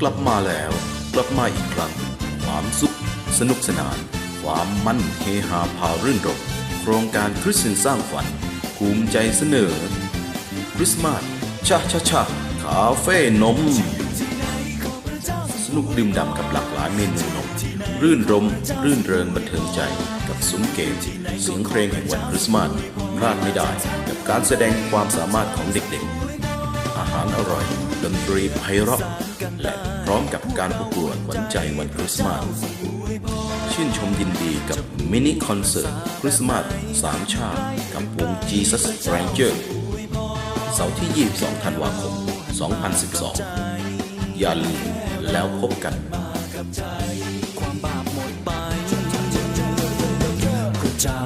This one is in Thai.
กลับมาแล้วกลับมาอีกครั้ง ความสุข สนุกสนาน ความมั่นเฮฮาพารื่นรมโครงการคริสเตียนสร้างฝันภูมิใจเสนอ คริสต์มาสชาชาชาคาเฟ่นม สนุกดื่มด่ำกับหลากหลายเมนูนม รื่นรม รื่นเริงบันเทิงใจ กับซุ้มเกมเสียงเพลงแห่งวันคริสต์มาสพลาดไม่ได้กับการแสดงความสามารถของเด็กๆ อาหารอร่อยดนตรีไพเราะและ ร้อมกับการประกวดหวันใจวันคริสต์มาสชื่นชมยินดีกับมินิคอนเสิร์ตคริสต์มาสสามชาติกับวง Jesus Ranger เสาร์ที่ 22 ธันวาคม 2012 อย่าลืมแล้วพบกันพระเจ้า